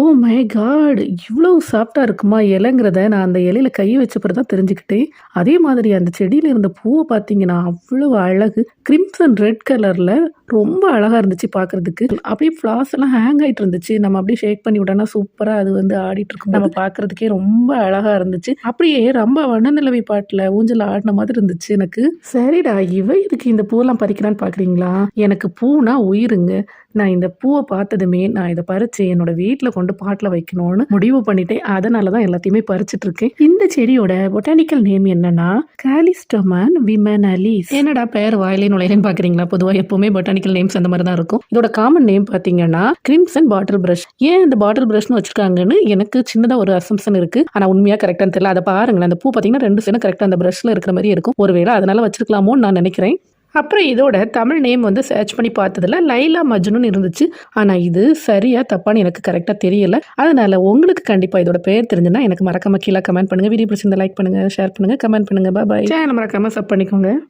Oh my God இவ்வளோ சாஃப்டாக இருக்குமா இலைங்கிறத நான் அந்த இலையில கை வச்சப்பறம் தான் தெரிஞ்சுக்கிட்டேன். அதே மாதிரி அந்த செடியில் இருந்த பூவை பார்த்தீங்கன்னா அவ்வளோ அழகு. கிரிம்சன் ரெட் கலரில் ரொம்ப அழகாக இருந்துச்சு பார்க்கறதுக்கு அப்படியே ஃப்ளாஸ் எல்லாம் ஹேங் ஆகிட்டு இருந்துச்சு. நம்ம அப்படியே ஷேக் பண்ணி விட்டோம்னா சூப்பராக அது வந்து ஆடிட்டு இருக்கும் நம்ம பார்க்கறதுக்கே ரொம்ப அழகாக இருந்துச்சு. அப்படியே ரொம்ப வண்ணநிலவை பாட்டில் ஊஞ்சல் ஆடின மாதிரி இருந்துச்சு எனக்கு. சரிடா இவ இதுக்கு இந்த பூவெல்லாம் பறிக்கிறான்னு பார்க்குறீங்களா எனக்கு பூனா உயிருங்க. நான் இந்த பூவை பார்த்ததுமே நான் இதை பறித்து என்னோட வீட்டில் கொண்டு பாட்டில் வைக்கணும்னு முடிவு பண்ணிட்டேன். அதனால தான் எல்லாத்தையுமே பறிச்சிட்டு இருக்கேன். இந்த செடியோட பொட்டானிக்கல் நேம் என்னன்னா காலிஸ்டமன் விமனலிஸ் என்னடா பேர் வாயிலே நுழையன்னு பாக்குறீங்களா? பொதுவாக எப்பவுமே பொட்டானிக்கல் நேம்ஸ் அந்த மாதிரி தான் இருக்கும். இதோட காமன் நேம் பார்த்தீங்கன்னா கிரிம்சன் பாட்டில் பிரஷ் ஏன் இந்த பாட்டில் பிரஷ்னு வச்சிருக்காங்கன்னு எனக்கு சின்னதாக ஒரு அசம்சன் இருக்கு. ஆனால் உண்மையாக கரெக்டானு தெரியல. அதை பாருங்களேன். அந்த பூ பார்த்தீங்கன்னா ரெண்டு சேரும் கரெக்டாக அந்த பிரஷ்ல இருக்கிற மாதிரி இருக்கும். ஒருவேளை அதனால வச்சிருக்கலாமோன்னு நான் நினைக்கிறேன். அப்புறம் இதோட தமிழ் நேம் வந்து சர்ச் பண்ணி பார்த்ததுல லைலா மஜ்னுன்னு இருந்துச்சு. ஆனால் இது சரியாக தப்பான்னு எனக்கு கரெக்டாக தெரியல. அதனால் உங்களுக்கு கண்டிப்பாக இதோட பேர் தெரிஞ்சுன்னா எனக்கு மறக்காம கீழே கமெண்ட் பண்ணுங்க. வீடியோ பிடிச்சிருந்தா லைக் பண்ணுங்கள் ஷேர் பண்ணுங்கள் கமெண்ட் பண்ணுங்க. பாய் சேனல் மறக்காமல் சப் பண்ணிக்கோங்க.